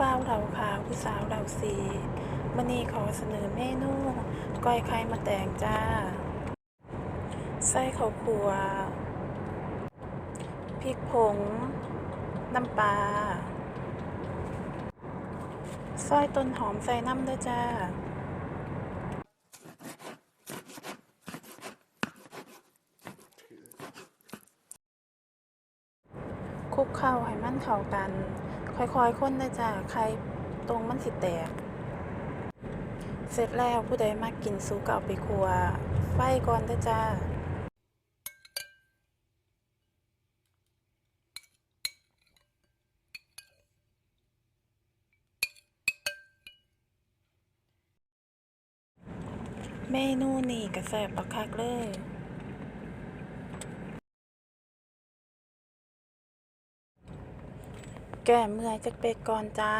บ่าวเราขาวผู้สาวเราสีวันนี้ขอเสนอเมนูก้อยไข่มะแตงจ้า ไส้ข้าวคั่วพริกผง น้ำปลาซอยต้นหอมใส่น้ำด้วยจ้าคลุกเข้าให้มันเข้ากัน ค่อยๆค้นนะจ้าไข่ตรงมันสิแตก เสร็จแล้วผู้ใดมากินซุปก็เอาไปครัว ไฟก่อนเด้จ้าเมนูนี่กระแสบปักคักเลย แก้เมื่อยจักเป็กก่อนจ้า